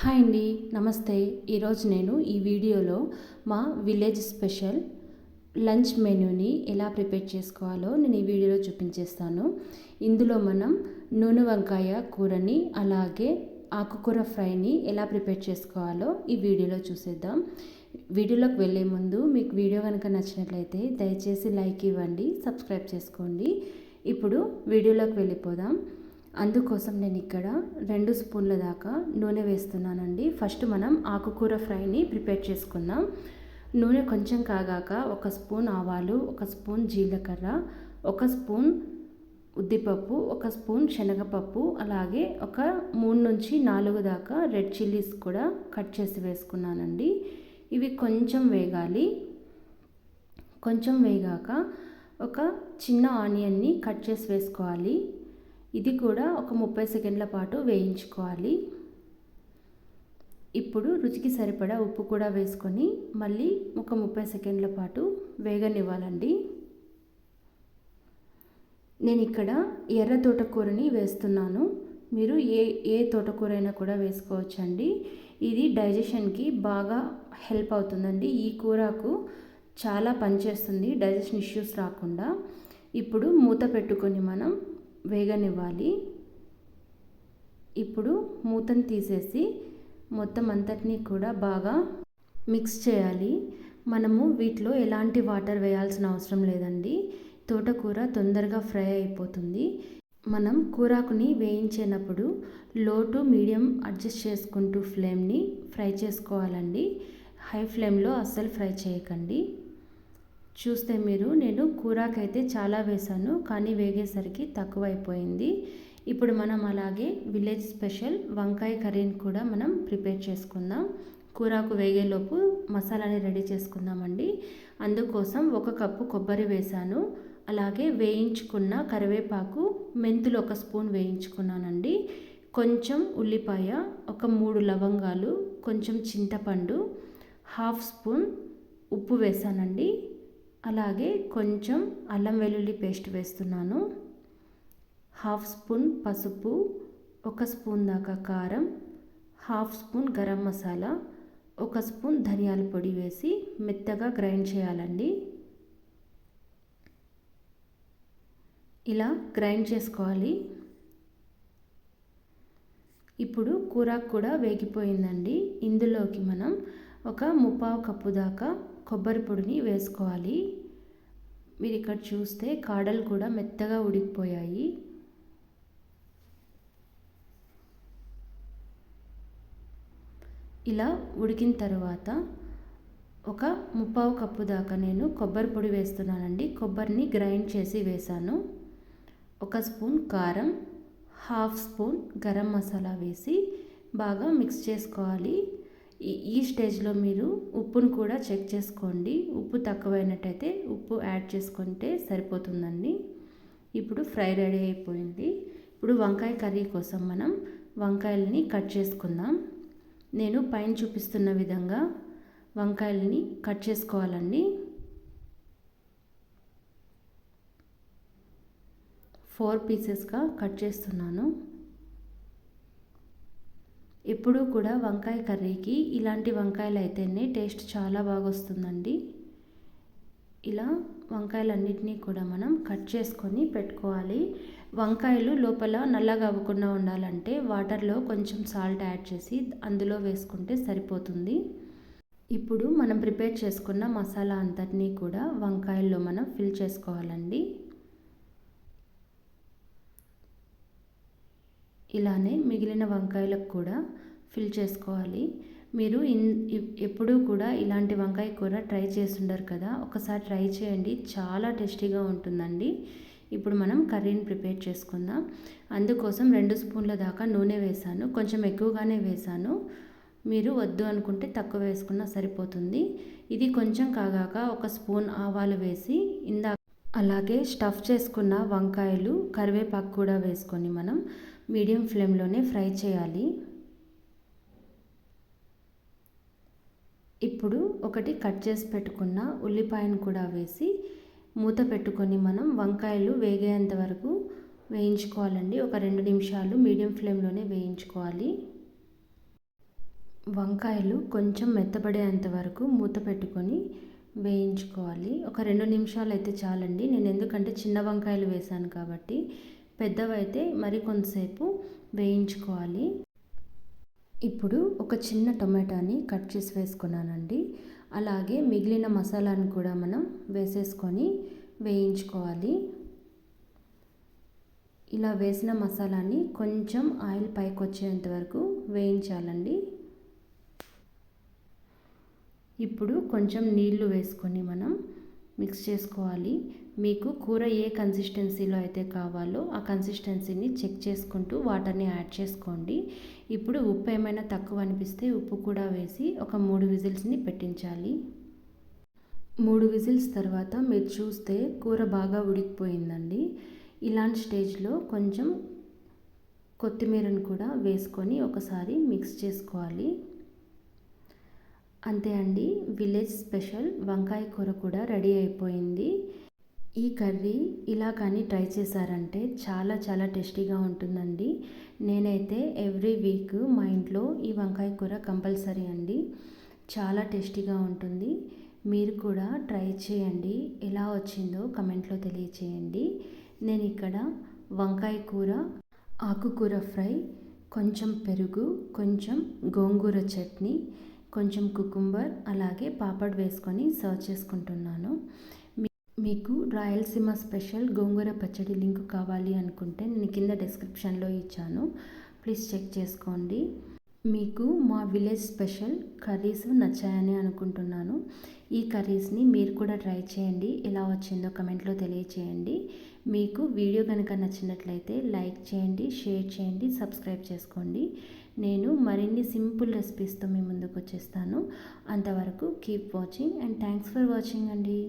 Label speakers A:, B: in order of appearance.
A: Hi అండి నమస్తే. ఈరోజు నేను ఈ వీడియోలో మా విలేజ్ స్పెషల్ లంచ్ మెనూని ఎలా ప్రిపేర్ చేసుకోవాలో నేను ఈ వీడియోలో చూపించేస్తాను. ఇందులో మనం నూనె వంకాయ కూరని అలాగే ఆకుకూర ఫ్రైని ఎలా ప్రిపేర్ చేసుకోవాలో ఈ వీడియోలో చూసేద్దాం. వీడియోలోకి వెళ్ళే ముందు మీకు వీడియో కనుక నచ్చినట్లయితే దయచేసి లైక్ ఇవ్వండి సబ్స్క్రైబ్ చేసుకోండి. ఇప్పుడు వీడియోలోకి వెళ్ళిపోదాం. అందుకోసం నేను ఇక్కడ రెండు స్పూన్ల దాకా నూనె వేస్తున్నానండి. ఫస్ట్ మనం ఆకుకూర ఫ్రైని ప్రిపేర్ చేసుకుందాం. నూనె కొంచెం కాగాక ఒక స్పూన్ ఆవాలు ఒక స్పూన్ జీలకర్ర ఒక స్పూన్ ఉద్దిపప్పు ఒక స్పూన్ శనగపప్పు అలాగే ఒక మూడు నుంచి నాలుగు దాకా రెడ్ చిల్లీస్ కూడా కట్ చేసి వేసుకున్నానండి. ఇవి కొంచెం వేగాలి. కొంచెం వేగాక ఒక చిన్న ఆనియన్ని కట్ చేసి వేసుకోవాలి. ఇది కూడా ఒక ముప్పై సెకండ్ల పాటు వేయించుకోవాలి. ఇప్పుడు రుచికి సరిపడా ఉప్పు కూడా వేసుకొని మళ్ళీ ఒక ముప్పై సెకండ్ల పాటు వేగనివ్వాలండి. నేను ఇక్కడ ఎర్ర తోటకూరని వేస్తున్నాను. మీరు ఏ ఏ తోటకూరైనా కూడా వేసుకోవచ్చండి. ఇది డైజెషన్కి బాగా హెల్ప్ అవుతుందండి. ఈ కూరకు చాలా పనిచేస్తుంది డైజెషన్ ఇష్యూస్ రాకుండా. ఇప్పుడు మూత పెట్టుకొని మనం వేగనివ్వాలి. ఇప్పుడు మూతను తీసేసి మొత్తం అంతటినీ కూడా బాగా మిక్స్ చేయాలి. మనము వీటిలో ఎలాంటి వాటర్ వేయాల్సిన అవసరం లేదండి. తోటకూర తొందరగా ఫ్రై అయిపోతుంది. మనం కూరాకుని వేయించేటప్పుడు లో టు మీడియం అడ్జస్ట్ చేసుకుంటూ ఫ్లేమ్ని ఫ్రై చేసుకోవాలండి. హై ఫ్లేమ్లో అస్సలు ఫ్రై చేయకండి. చూస్తే మీరు నేను కూరాకైతే చాలా వేశాను కానీ వేగేసరికి తక్కువైపోయింది. ఇప్పుడు మనం అలాగే విలేజ్ స్పెషల్ వంకాయ కర్రీని కూడా మనం ప్రిపేర్ చేసుకుందాం. కూరాకు వేగేలోపు మసాలాని రెడీ చేసుకుందామండి. అందుకోసం ఒక కప్పు కొబ్బరి వేశాను. అలాగే వేయించుకున్న కరివేపాకు మెంతులు ఒక స్పూన్ వేయించుకున్నానండి. కొంచెం ఉల్లిపాయ ఒక మూడు లవంగాలు కొంచెం చింతపండు హాఫ్ స్పూన్ ఉప్పు వేసానండి అలాగే కొంచెం అల్లం వెల్లుల్లి పేస్ట్ వేస్తున్నాను. హాఫ్ స్పూన్ పసుపు ఒక స్పూన్ దాకా కారం హాఫ్ స్పూన్ గరం మసాలా ఒక స్పూన్ ధనియాల పొడి వేసి మెత్తగా గ్రైండ్ చేయాలండి. ఇలా గ్రైండ్ చేసుకోవాలి. ఇప్పుడు కూర కూడా వేగిపోయిందండి. ఇందులోకి మనం ఒక ముప్పావు కప్పు దాకా కొబ్బరి పొడిని వేసుకోవాలి. మీరు ఇక్కడ చూస్తే కాడలు కూడా మెత్తగా ఉడికిపోయాయి. ఇలా ఉడికిన తర్వాత ఒక ముప్పావు కప్పు దాకా నేను కొబ్బరి పొడి వేస్తున్నానండి. కొబ్బరిని గ్రైండ్ చేసి వేసాను ఒక స్పూన్ కారం హాఫ్ స్పూన్ గరం మసాలా వేసి బాగా మిక్స్ చేసుకోవాలి. ఈ స్టేజ్లో మీరు ఉప్పును కూడా చెక్ చేసుకోండి. ఉప్పు తక్కువైనట్టయితే ఉప్పు యాడ్ చేసుకుంటే సరిపోతుందండి. ఇప్పుడు ఫ్రై రెడీ అయిపోయింది. ఇప్పుడు వంకాయ కర్రీ కోసం మనం వంకాయలని కట్ చేసుకుందాం. నేను పైన చూపిస్తున్న విధంగా వంకాయలని కట్ చేసుకోవాలండి. ఫోర్ పీసెస్గా కట్ చేస్తున్నాను. ఎప్పుడూ కూడా వంకాయ కర్రీకి ఇలాంటి వంకాయలు అయితేనే టేస్ట్ చాలా బాగా వస్తుందండి ఇలా వంకాయలన్నిటినీ కూడా మనం కట్ చేసుకొని పెట్టుకోవాలి. వంకాయలు లోపల నల్లగా అవ్వకుండా ఉండాలంటే వాటర్లో కొంచెం సాల్ట్ యాడ్ చేసి అందులో వేసుకుంటే సరిపోతుంది. ఇప్పుడు మనం ప్రిపేర్ చేసుకున్న మసాలా అంతటినీ కూడా వంకాయల్లో మనం ఫిల్ చేసుకోవాలండి. ఇలానే మిగిలిన వంకాయలకు కూడా ఫిల్ చేసుకోవాలి. మీరు ఇన్ ఎప్పుడూ కూడా ఇలాంటి వంకాయ కూర ట్రై చేస్తుండరు కదా ఒకసారి ట్రై చేయండి. చాలా టేస్టీగా ఉంటుందండి. ఇప్పుడు మనం కర్రీని ప్రిపేర్ చేసుకుందాం. అందుకోసం రెండు స్పూన్ల దాకా నూనె వేసాను కొంచెం ఎక్కువగానే వేసాను మీరు వద్దు అనుకుంటే తక్కువ వేసుకున్నా సరిపోతుంది. ఇది కొంచెం కాగాక ఒక స్పూన్ ఆవాలు వేసి ఇందాక అలాగే స్టఫ్ చేసుకున్న వంకాయలు కరివేపాకు కూడా వేసుకొని మనం మీడియం ఫ్లేమ్లోనే ఫ్రై చేయాలి. ఇప్పుడు ఒకటి కట్ చేసి పెట్టుకున్న ఉల్లిపాయను కూడా వేసి మూత పెట్టుకొని మనం వంకాయలు వేగేంత వరకు వేయించుకోవాలండి. ఒక రెండు నిమిషాలు మీడియం ఫ్లేమ్లోనే వేయించుకోవాలి. వంకాయలు కొంచెం మెత్తబడేంత వరకు మూత పెట్టుకొని వేయించుకోవాలి. ఒక రెండు నిమిషాలు అయితే చాలండి. నేను ఎందుకంటే చిన్న వంకాయలు వేసాను కాబట్టి పెద్దవైతే మరి కొంతసేపు వేయించుకోవాలి. ఇప్పుడు ఒక చిన్న టొమాటోని కట్ చేసి వేసుకున్నానండి. అలాగే మిగిలిన మసాలాను కూడా మనం వేసేసుకొని వేయించుకోవాలి. ఇలా వేసిన మసాలాని కొంచెం ఆయిల్ పైకి వచ్చేంత వరకు వేయించాలండి. ఇప్పుడు కొంచెం నీళ్ళు వేసుకొని మనం మిక్స్ చేసుకోవాలి. మీకు కూర ఏ కన్సిస్టెన్సీలో అయితే కావాలో ఆ కన్సిస్టెన్సీని చెక్ చేసుకుంటూ వాటర్ని యాడ్ చేసుకోండి. ఇప్పుడు ఉప్పు ఏమైనా తక్కువ అనిపిస్తే ఉప్పు కూడా వేసి ఒక మూడు విజిల్స్ని పెట్టించాలి. మూడు విజిల్స్ తర్వాత మీరు చూస్తే కూర బాగా ఉడికిపోయిందండి. ఇలాంటి స్టేజ్లో కొంచెం కొత్తిమీరను కూడా వేసుకొని ఒకసారి మిక్స్ చేసుకోవాలి. అంతే అండి విలేజ్ స్పెషల్ వంకాయ కూర కూడా రెడీ అయిపోయింది. ఈ కర్రీ ఇలా కానీ ట్రై చేశారంటే చాలా చాలా టేస్టీగా ఉంటుందండి. నేనైతే ఎవ్రీ వీక్ మా ఇంట్లో ఈ వంకాయ కూర కంపల్సరీ అండి. చాలా టేస్టీగా ఉంటుంది. మీరు కూడా ట్రై చేయండి. ఎలా వచ్చిందో కమెంట్లో తెలియచేయండి. నేను ఇక్కడ వంకాయ కూర ఆకుకూర ఫ్రై కొంచెం పెరుగు కొంచెం గోంగూర చట్నీ కొంచెం కుకుంబర్ అలాగే పాపడ్ వేసుకొని సర్వ్ చేసుకుంటున్నాను. మీకు రాయలసీమ స్పెషల్ గోంగూర పచ్చడి లింక్ కావాలి అనుకుంటే నేను కింద డిస్క్రిప్షన్లో ఇచ్చాను. ప్లీజ్ చెక్ చేసుకోండి. మీకు మా విలేజ్ స్పెషల్ కర్రీస్ నచ్చాయని అనుకుంటున్నాను. ఈ కర్రీస్ని మీరు కూడా ట్రై చేయండి. ఎలా వచ్చిందో కమెంట్లో తెలియచేయండి. మీకు వీడియో కనుక నచ్చినట్లయితే లైక్ చేయండి షేర్ చేయండి సబ్స్క్రైబ్ చేసుకోండి. నేను మరిన్ని సింపుల్ రెసిపీస్తో మీ ముందుకు వచ్చేస్తాను. అంతవరకు keep watching and thanks for watching అండి.